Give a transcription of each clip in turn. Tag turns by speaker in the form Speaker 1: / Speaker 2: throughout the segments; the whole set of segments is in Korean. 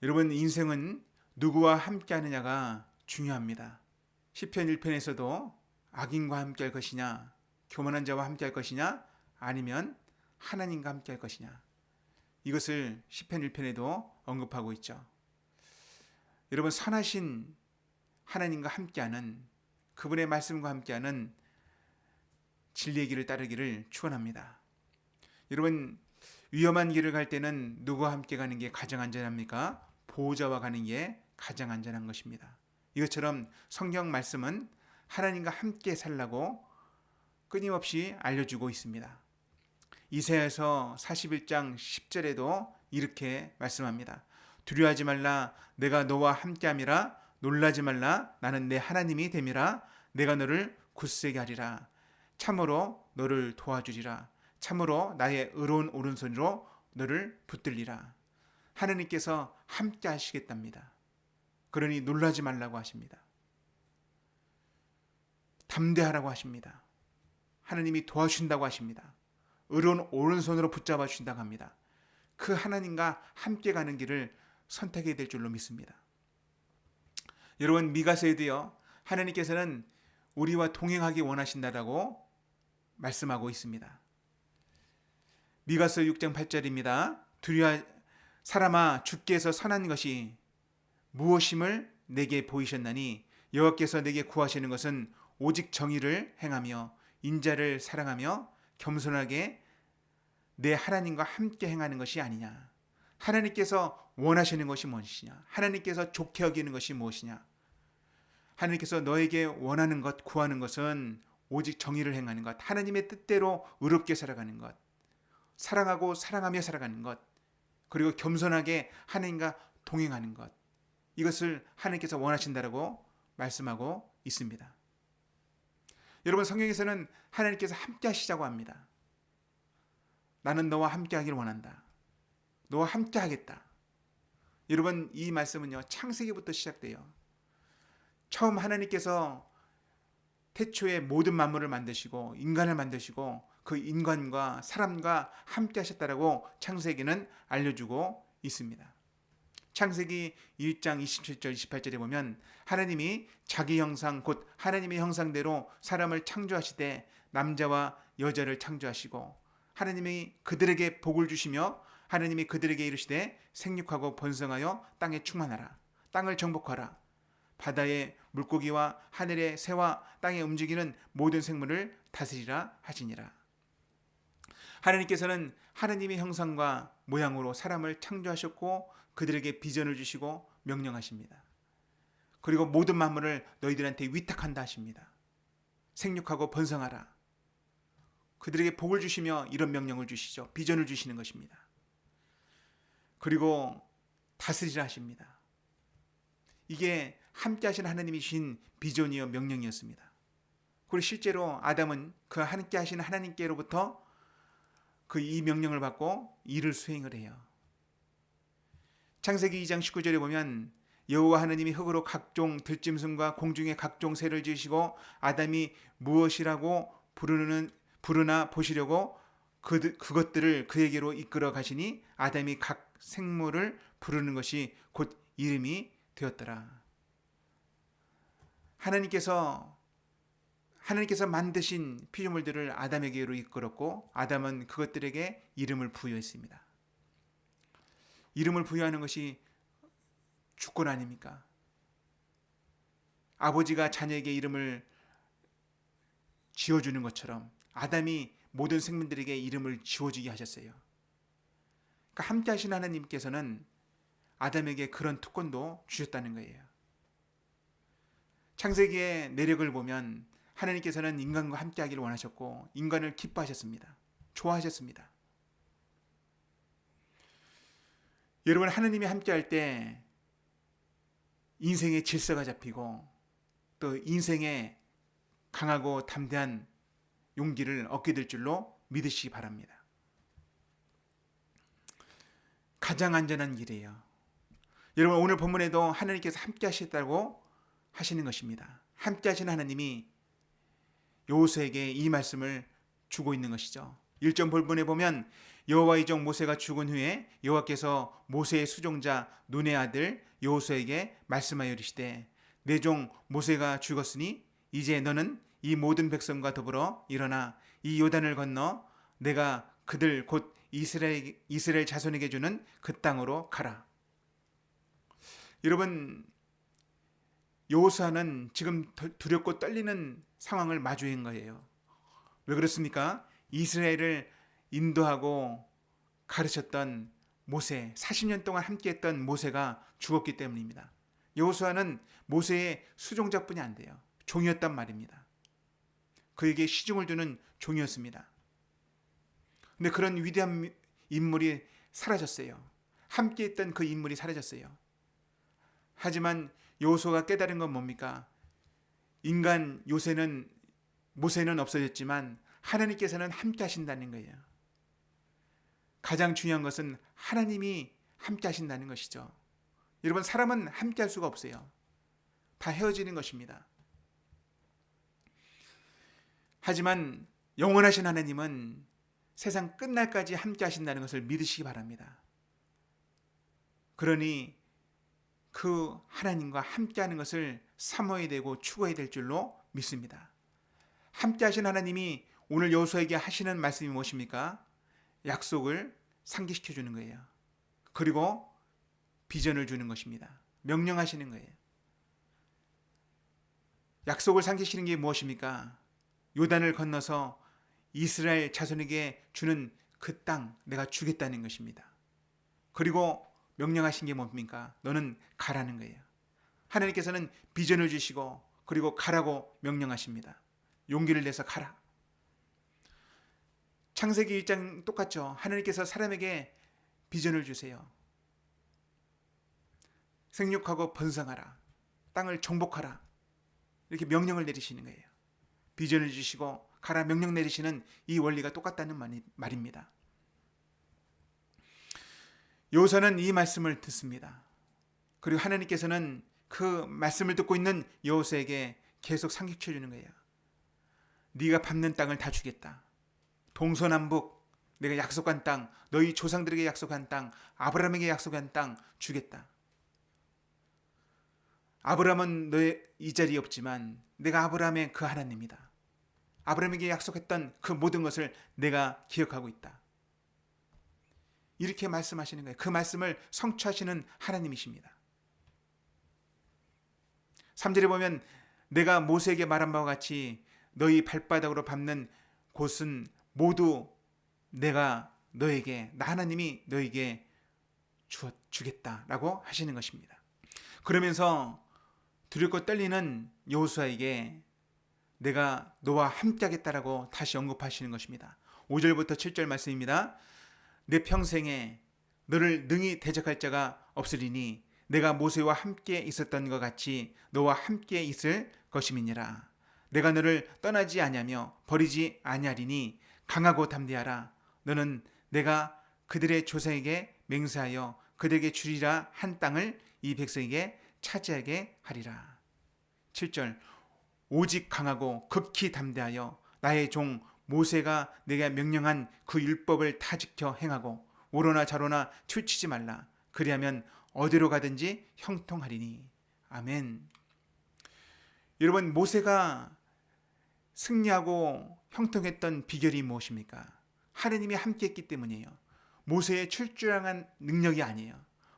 Speaker 1: 여러분 인생은 누구와 함께 하느냐가 중요합니다. 시편 1편에서도 악인과 함께 할 것이냐, 교만한 자와 함께 할 것이냐, 아니면 하나님과 함께 할 것이냐. 이것을 시편 1편에도 언급하고 있죠. 여러분 선하신 하나님과 함께하는 그분의 말씀과 함께하는 진리의 길을 따르기를 축원합니다. 여러분 위험한 길을 갈 때는 누구와 함께 가는 게 가장 안전합니까? 보호자와 가는 게 가장 안전한 것입니다. 이것처럼 성경 말씀은 하나님과 함께 살라고 끊임없이 알려주고 있습니다. 이사야서 41장 10절에도 이렇게 말씀합니다. 두려워하지 말라 내가 너와 함께함이라 놀라지 말라 나는 내 하나님이 됨이라 내가 너를 굳세게 하리라 참으로 너를 도와주리라 참으로 나의 의로운 오른손으로 너를 붙들리라 하나님께서 함께 하시겠답니다. 그러니 놀라지 말라고 하십니다. 담대하라고 하십니다. 하나님이 도와주신다고 하십니다. 의로운 오른손으로 붙잡아 주신다고 합니다. 그 하나님과 함께 가는 길을 선택해야 될 줄로 믿습니다. 여러분 미가서에도요. 하나님께서는 우리와 동행하기 원하신다라고 말씀하고 있습니다. 미가서 6장 8절입니다. 두려워 사람아 주께서 선한 것이 무엇임을 내게 보이셨나니 여호와께서 내게 구하시는 것은 오직 정의를 행하며 인자를 사랑하며 겸손하게 내 하나님과 함께 행하는 것이 아니냐. 하나님께서 원하시는 것이 무엇이냐? 하나님께서 좋게 여기는 것이 무엇이냐? 하나님께서 너에게 원하는 것, 구하는 것은 오직 정의를 행하는 것, 하나님의 뜻대로 의롭게 살아가는 것, 사랑하고 사랑하며 살아가는 것, 그리고 겸손하게 하나님과 동행하는 것. 이것을 하나님께서 원하신다라고 말씀하고 있습니다. 여러분 성경에서는 하나님께서 함께 하시자고 합니다. 나는 너와 함께 하기를 원한다. 너와 함께 하겠다. 여러분 이 말씀은요. 창세기부터 시작돼요. 처음 하나님께서 태초에 모든 만물을 만드시고 인간을 만드시고 그 인간과 사람과 함께 하셨다라고 창세기는 알려주고 있습니다. 창세기 1장 27절 28절에 보면 하나님이 자기 형상 곧 하나님의 형상대로 사람을 창조하시되 남자와 여자를 창조하시고 하나님이 그들에게 복을 주시며 하나님이 그들에게 이르시되 생육하고 번성하여 땅에 충만하라 땅을 정복하라 바다의 물고기와 하늘의 새와 땅에 움직이는 모든 생물을 다스리라 하시니라 하나님께서는 하나님의 형상과 모양으로 사람을 창조하셨고 그들에게 비전을 주시고 명령하십니다. 그리고 모든 만물을 너희들한테 위탁한다 하십니다. 생육하고 번성하라. 그들에게 복을 주시며 이런 명령을 주시죠. 비전을 주시는 것입니다. 그리고 다스리라 하십니다. 이게 함께 하신 하나님이 주신 비전이요 명령이었습니다. 그리고 실제로 아담은 그 함께 하신 하나님께로부터 그 이 명령을 받고 일을 수행을 해요. 창세기 2장 19절에 보면 여호와 하나님이 흙으로 각종 들짐승과 공중의 각종 새를 지으시고 아담이 무엇이라고 부르는 부르나 보시려고 그, 그것들을 그에게로 이끌어 가시니 아담이 각 생물을 부르는 것이 곧 이름이 되었더라. 하나님께서 하나님께서 만드신 피조물들을 아담에게로 이끌었고 아담은 그것들에게 이름을 부여했습니다. 이름을 부여하는 것이 주권 아닙니까? 아버지가 자녀에게 이름을 지어주는 것처럼 아담이 모든 생명들에게 이름을 지어주게 하셨어요. 그러니까 함께 하신 하나님께서는 아담에게 그런 특권도 주셨다는 거예요. 창세기의 내력을 보면 하나님께서는 인간과 함께 하기를 원하셨고 인간을 기뻐하셨습니다. 좋아하셨습니다. 여러분 하나님이 함께 할 때 인생의 질서가 잡히고 또 인생의 강하고 담대한 용기를 얻게 될 줄로 믿으시기 바랍니다. 가장 안전한 길이에요. 여러분 오늘 본문에도 하나님께서 함께 하셨다고 하시는 것입니다. 함께 하신 하나님이 여호수에게 이 말씀을 주고 있는 것이죠. 1점 본문에 보면 여호와의 종 모세가 죽은 후에 여호와께서 모세의 수종자 눈의 아들 여호수에게 말씀하여 이르시되 내 종 모세가 죽었으니 이제 너는 이 모든 백성과 더불어 일어나 이 요단을 건너 내가 그들 곧 이스라엘 이스라엘 자손에게 주는 그 땅으로 가라. 여러분 여호수아는 지금 두렵고 떨리는 상황을 마주한 거예요. 왜 그렇습니까? 이스라엘을 인도하고 가르쳤던 모세, 40년 동안 함께했던 모세가 죽었기 때문입니다. 여호수아는 모세의 수종자뿐이 안 돼요. 종이었단 말입니다. 그에게 시중을 두는 종이었습니다. 근데 그런 위대한 인물이 사라졌어요. 함께했던 그 인물이 사라졌어요. 하지만 여호수아가 깨달은 건 뭡니까? 인간 요새는 모세는 없어졌지만 하나님께서는 함께 하신다는 거예요. 가장 중요한 것은 하나님이 함께 하신다는 것이죠. 여러분 사람은 함께 할 수가 없어요. 다 헤어지는 것입니다. 하지만 영원하신 하나님은 세상 끝날까지 함께 하신다는 것을 믿으시기 바랍니다. 그러니 그 하나님과 함께 하는 것을 사모해야 되고 추구해야 될 줄로 믿습니다. 함께 하신 하나님이 오늘 여호수아에게 하시는 말씀이 무엇입니까? 약속을 상기시켜 주는 거예요. 그리고 비전을 주는 것입니다. 명령하시는 거예요. 약속을 상기시는 게 무엇입니까? 요단을 건너서 이스라엘 자손에게 주는 그 땅 내가 주겠다는 것입니다. 그리고 명령하신 게 뭡니까? 너는 가라는 거예요. 하나님께서는 비전을 주시고 그리고 가라고 명령하십니다. 용기를 내서 가라. 창세기 1장 똑같죠. 하나님께서 사람에게 비전을 주세요. 생육하고 번성하라. 땅을 정복하라. 이렇게 명령을 내리시는 거예요. 비전을 주시고 가라 명령 내리시는 이 원리가 똑같다는 말입니다. 요서는 이 말씀을 듣습니다. 그리고 하나님께서는 그 말씀을 듣고 있는 여호수에게 계속 상기쳐 주는 거예요. 네가 밟는 땅을 다 주겠다. 동서남북 내가 약속한 땅, 너희 조상들에게 약속한 땅, 아브라함에게 약속한 땅 주겠다. 아브라함은 너의 이 자리에 없지만 내가 아브라함의 그 하나님이다. 아브라함에게 약속했던 그 모든 것을 내가 기억하고 있다. 이렇게 말씀하시는 거예요. 그 말씀을 성취하시는 하나님이십니다. 3절에 보면 내가 모세에게 말한 바와 같이 너희 발바닥으로 밟는 곳은 모두 내가 너에게 나 하나님이 너에게 주, 주겠다라고 하시는 것입니다. 그러면서 두렵고 떨리는 여호수아에게 내가 너와 함께하겠다라고 다시 언급하시는 것입니다. 5절부터 7절 말씀입니다. 내 평생에 너를 능히 대적할 자가 없으리니 내가 모세와 함께 있었던 것 같이 너와 함께 있을 것임이니라. 내가 너를 떠나지 아니하며 버리지 아니하리니 강하고 담대하라. 너는 내가 그들의 조상에게 맹세하여 그들에게 주리라 한 땅을 이 백성에게 차지하게 하리라. 7절 오직 강하고 극히 담대하여 나의 종 모세가 내가 명령한 그 율법을 다 지켜 행하고 오로나 자로나 치우치지 말라. 그리하면 어디로 가든지 형통하리니. 아멘. 여러분 모세가 승리하고 형통했던 비결이 무엇입니까? 하느님이 함께했기 때문이에요. 모세의 출중한 능력이 아니에요.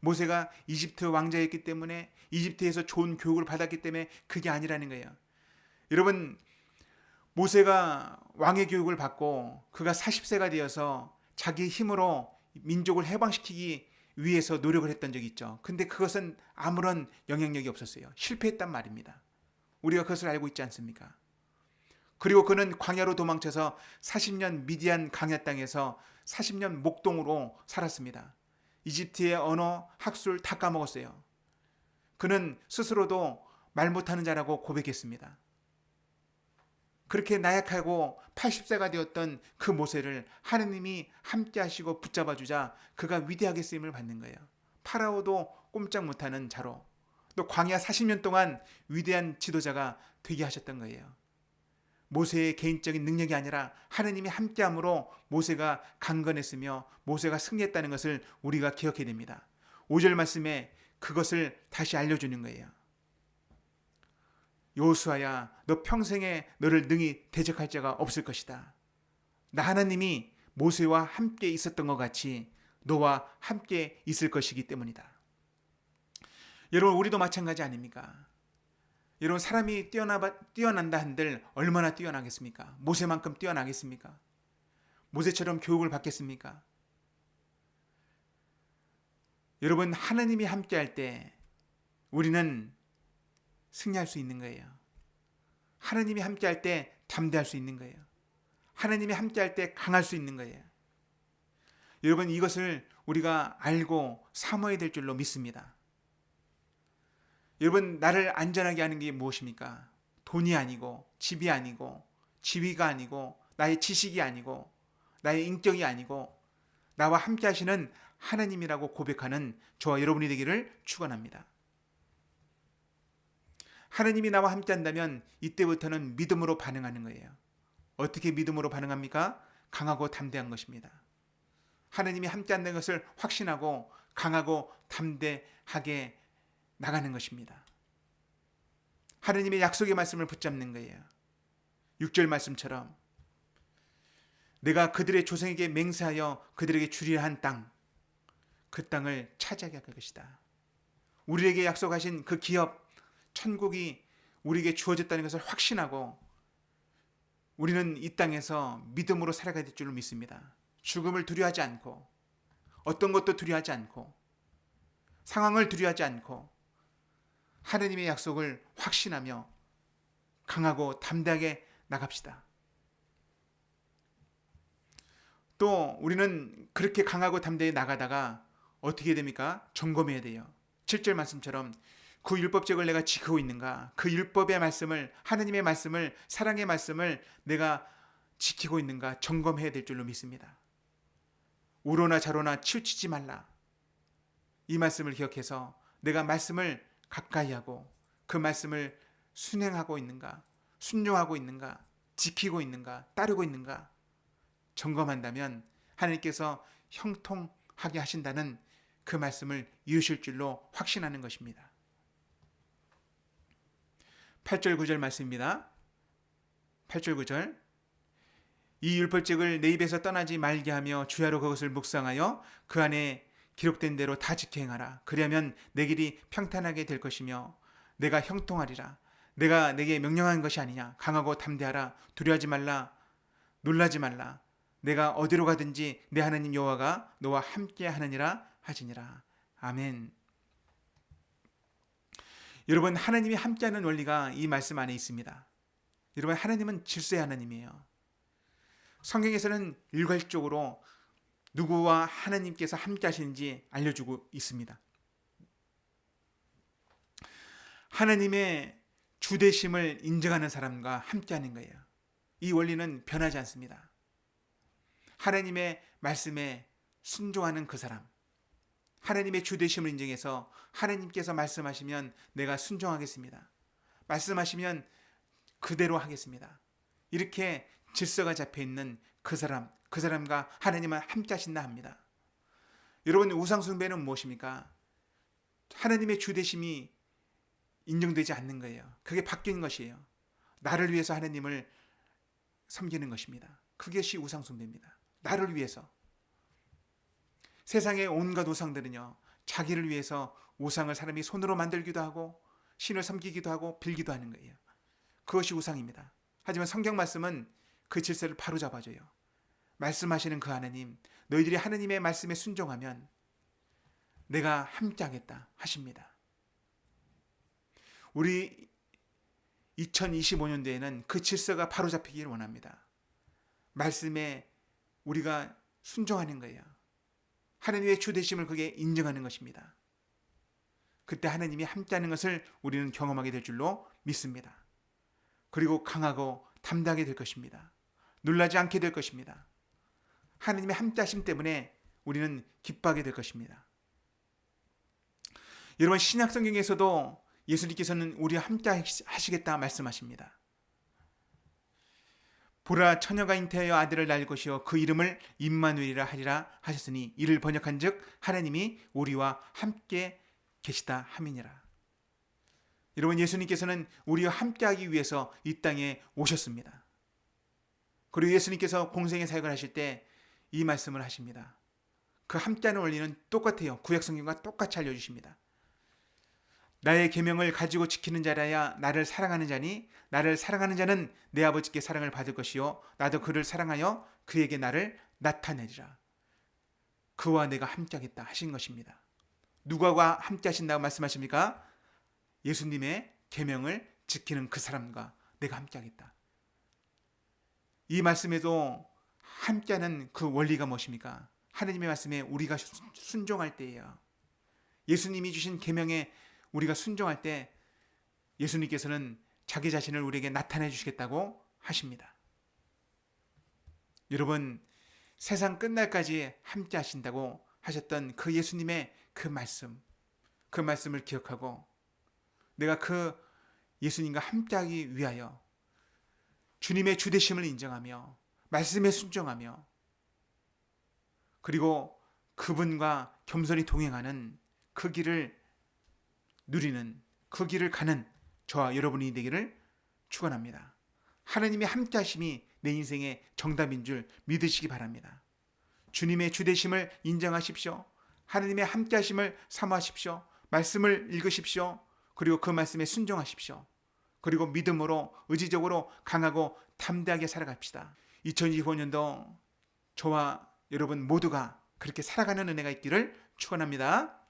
Speaker 1: 모세가 이집트 왕자였기 때문에 이집트에서 좋은 교육을 받았기 때문에 그게 아니라는 거예요. 여러분 모세가 왕의 교육을 받고 그가 40세가 되어서 자기 힘으로 민족을 해방시키기 위해서 노력을 했던 적이 있죠. 근데 그것은 아무런 영향력이 없었어요. 실패했단 말입니다. 우리가 그것을 알고 있지 않습니까? 그리고 그는 광야로 도망쳐서 40년 미디안 강야 땅에서 40년 목동으로 살았습니다. 이집트의 언어, 학술 다 까먹었어요. 그는 스스로도 말 못하는 자라고 고백했습니다. 그렇게 나약하고 80세가 되었던 그 모세를 하느님이 함께 하시고 붙잡아 주자 그가 위대하게 쓰임을 받는 거예요. 파라오도 꼼짝 못하는 자로 또 광야 40년 동안 위대한 지도자가 되게 하셨던 거예요. 모세의 개인적인 능력이 아니라 하느님이 함께함으로 모세가 강건했으며 모세가 승리했다는 것을 우리가 기억해야 됩니다. 5절 말씀에 그것을 다시 알려주는 거예요. 요수아야 너 평생에 너를 능히 대적할 자가 없을 것이다. 나 하나님이 모세와 함께 있었던 것 같이 너와 함께 있을 것이기 때문이다. 여러분 우리도 마찬가지 아닙니까? 여러분 사람이 뛰어나 뛰어난다 한들 얼마나 뛰어나겠습니까? 모세만큼 뛰어나겠습니까? 모세처럼 교육을 받겠습니까? 여러분 하나님이 함께할 때 우리는 승리할 수 있는 거예요. 하나님이 함께 할 때 담대할 수 있는 거예요. 하나님이 함께 할 때 강할 수 있는 거예요. 여러분 이것을 우리가 알고 사모해야 될 줄로 믿습니다. 여러분 나를 안전하게 하는 게 무엇입니까? 돈이 아니고 집이 아니고 지위가 아니고 나의 지식이 아니고 나의 인격이 아니고 나와 함께 하시는 하나님이라고 고백하는 저와 여러분이 되기를 축원합니다. 하나님이 나와 함께 한다면 이때부터는 믿음으로 반응하는 거예요. 어떻게 믿음으로 반응합니까? 강하고 담대한 것입니다. 하나님이 함께 한다는 것을 확신하고 강하고 담대하게 나가는 것입니다. 하나님의 약속의 말씀을 붙잡는 거예요. 6절 말씀처럼 내가 그들의 조상에게 맹세하여 그들에게 주리라 한 땅, 그 땅을 차지하게 할 것이다. 우리에게 약속하신 그 기업, 천국이 우리에게 주어졌다는 것을 확신하고 우리는 이 땅에서 믿음으로 살아가야 될 줄로 믿습니다. 죽음을 두려워하지 않고 어떤 것도 두려워하지 않고 상황을 두려워하지 않고 하느님의 약속을 확신하며 강하고 담대하게 나갑시다. 또 우리는 그렇게 강하고 담대히 나가다가 어떻게 됩니까? 점검해야 돼요. 7절 말씀처럼 그 율법적을 내가 지키고 있는가? 그 율법의 말씀을 하느님의 말씀을 사랑의 말씀을 내가 지키고 있는가 점검해야 될 줄로 믿습니다. 우로나 자로나 치우치지 말라. 이 말씀을 기억해서 내가 말씀을 가까이 하고 그 말씀을 순행하고 있는가, 순종하고 있는가, 지키고 있는가, 따르고 있는가 점검한다면 하나님께서 형통하게 하신다는 그 말씀을 이루실 줄로 확신하는 것입니다. 8절 9절 말씀입니다. 8절 9절 이 율법책을 내 입에서 떠나지 말게 하며 주야로 그것을 묵상하여 그 안에 기록된 대로 다 지켜 행하라. 그리하면 내 길이 평탄하게 될 것이며 내가 형통하리라. 내가 내게 명령한 것이 아니냐. 강하고 담대하라. 두려워하지 말라. 놀라지 말라. 내가 어디로 가든지 내 하나님 여호와가 너와 함께 하느니라 하시니라. 아멘. 여러분 하나님이 함께하는 원리가 이 말씀 안에 있습니다. 여러분 하나님은 질서의 하나님이에요. 성경에서는 일괄적으로 누구와 하나님께서 함께 하시는지 알려주고 있습니다. 하나님의 주대심을 인정하는 사람과 함께 하는 거예요. 이 원리는 변하지 않습니다. 하나님의 말씀에 순종하는 그 사람, 하나님의 주대심을 인정해서 하나님께서 말씀하시면 내가 순종하겠습니다. 말씀하시면 그대로 하겠습니다. 이렇게 질서가 잡혀 있는 그 사람, 그 사람과 하나님은 함께 하신다 합니다. 여러분 우상 숭배는 무엇입니까? 하나님의 주대심이 인정되지 않는 거예요. 그게 바뀐 것이에요. 나를 위해서 하나님을 섬기는 것입니다. 그것이 우상 숭배입니다. 나를 위해서. 세상의 온갖 우상들은요, 자기를 위해서 우상을 사람이 손으로 만들기도 하고, 신을 섬기기도 하고, 빌기도 하는 거예요. 그것이 우상입니다. 하지만 성경 말씀은 그 질서를 바로 잡아줘요. 말씀하시는 그 하나님, 너희들이 하나님의 말씀에 순종하면 내가 함께하겠다 하십니다. 우리 2025년도에는 그 질서가 바로 잡히기를 원합니다. 말씀에 우리가 순종하는 거예요. 하나님의 주대심을 그게 인정하는 것입니다. 그때 하나님이 함께하는 것을 우리는 경험하게 될 줄로 믿습니다. 그리고 강하고 담대하게 될 것입니다. 놀라지 않게 될 것입니다. 하나님의 함께하심 때문에 우리는 기뻐하게 될 것입니다. 여러분 신약 성경에서도 예수님께서는 우리와 함께 하시겠다 말씀하십니다. 보라 처녀가 잉태하여 아들을 낳을 것이요 그 이름을 임마누엘이라 하리라 하셨으니 이를 번역한즉 하나님이 우리와 함께 계시다 함이니라. 여러분 예수님께서는 우리와 함께하기 위해서 이 땅에 오셨습니다. 그리고 예수님께서 공생의 사역을 하실 때 이 말씀을 하십니다. 그 함께하는 원리는 똑같아요. 구약 성경과 똑같이 알려주십니다. 나의 계명을 가지고 지키는 자라야 나를 사랑하는 자니 나를 사랑하는 자는 내 아버지께 사랑을 받을 것이요 나도 그를 사랑하여 그에게 나를 나타내리라. 그와 내가 함께하겠다 하신 것입니다. 누가와 함께 하신다고 말씀하십니까? 예수님의 계명을 지키는 그 사람과 내가 함께하겠다. 이 말씀에도 함께하는 그 원리가 무엇입니까? 하느님의 말씀에 우리가 순종할 때예요. 예수님이 주신 계명에 우리가 순종할 때 예수님께서는 자기 자신을 우리에게 나타내 주시겠다고 하십니다. 여러분 세상 끝날까지 함께 하신다고 하셨던 그 예수님의 그 말씀 그 말씀을 기억하고 내가 그 예수님과 함께하기 위하여 주님의 주대심을 인정하며 말씀에 순종하며 그리고 그분과 겸손히 동행하는 그 길을 누리는 그 길을 가는 저와 여러분이 되기를 축원합니다. 하나님의 함께 하심이 내 인생의 정답인 줄 믿으시기 바랍니다. 주님의 주대심을 인정하십시오. 하나님의 함께 하심을 사모하십시오. 말씀을 읽으십시오. 그리고 그 말씀에 순종하십시오. 그리고 믿음으로 의지적으로 강하고 담대하게 살아갑시다. 2025년도 저와 여러분 모두가 그렇게 살아가는 은혜가 있기를 축원합니다.